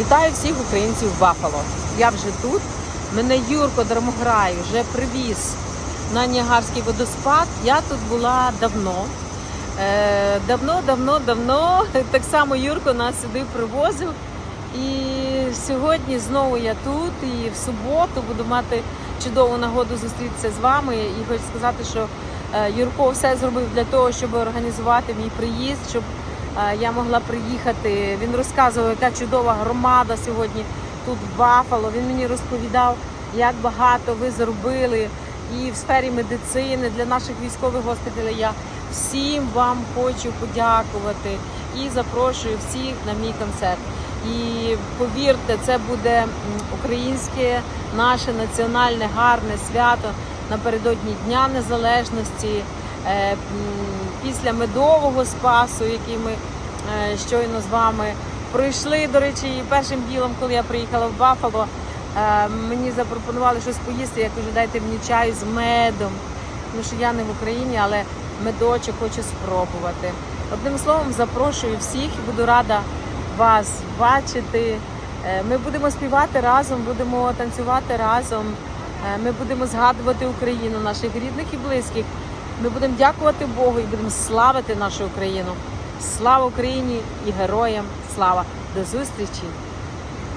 Вітаю всіх українців в Бафало. Я вже тут. Мене Юрко Драмограй вже привіз на Ніагарський водоспад. Я тут була давно. Е, давно, давно, давно. Так само Юрко нас сюди привозив. І сьогодні знову я тут. І в суботу буду мати чудову нагоду зустрітися з вами. І хочу сказати, що Юрко все зробив для того, щоб організувати мій приїзд, щоб е, я могла приїхати. Він розказував, яка чудова громада сьогодні тут в Бафало. Він мені розповідав, як багато ви зробили і в сфері медицини для наших військових госпіталей. Я всім вам хочу подякувати і запрошую всіх на мій концерт. І повірте, це буде українське наше національне гарне свято напередодні Дня Незалежності. е, Після медового спасу, який ми е, щойно з вами пройшли. До речі, першим ділом, коли я приїхала в Бафало, е, мені запропонували щось поїсти. Я кажу, дайте мені чаю з медом. Тому що я не в Україні, але медочок хочу спробувати. Одним словом, запрошую всіх і буду рада вас бачити. Ми будемо співати разом, будемо танцювати разом. Е, Ми будемо згадувати Україну, наших рідних і близьких. Ми будемо дякувати Богу і будемо славити нашу Україну. Слава Україні і героям! Слава! До зустрічі!